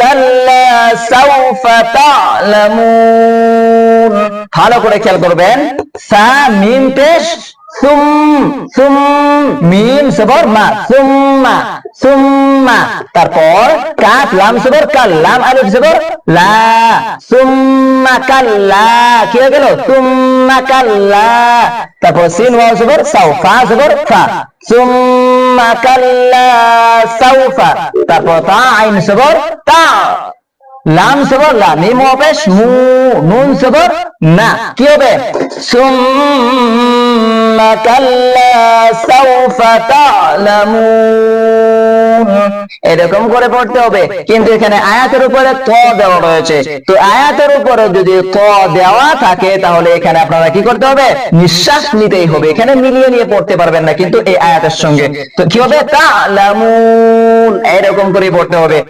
কাল্লা সাউফা তা'লামুন। ভালো করে খেয়াল করবেন। সা, মিম পেশ, সুম সুম, মিম মা তারপর কাফ, লাম সবর, কাল, লাম সবর, লা কাল্লা কি হয়ে গেল? কাল্লা তারপর সিন, ওয়াও সাউ সাউফা সবর, ফা। সুম কাল্লা সাউফা। তারপর তা আইন সবর তা। লাম সবর লা মিম অপেশ মু, নুন সবর না। কি হবে? সুম্মা কাল্লা এরকম করে পড়তে হবে। কিন্তু এখানে আয়াতের উপরে ত দেওয়া রয়েছে। তো আয়াতের উপরে যদি ত দেওয়া থাকে, তাহলে এখানে আপনারা কি করতে হবে? নিঃশ্বাস নিতেই হবে। এখানে মিলিয়ে নিয়ে পড়তে পারবেন না কিন্তু এই আয়াতের সঙ্গে। তো কি হবে? তা'লামুন। এরকম করে পড়তে হবে।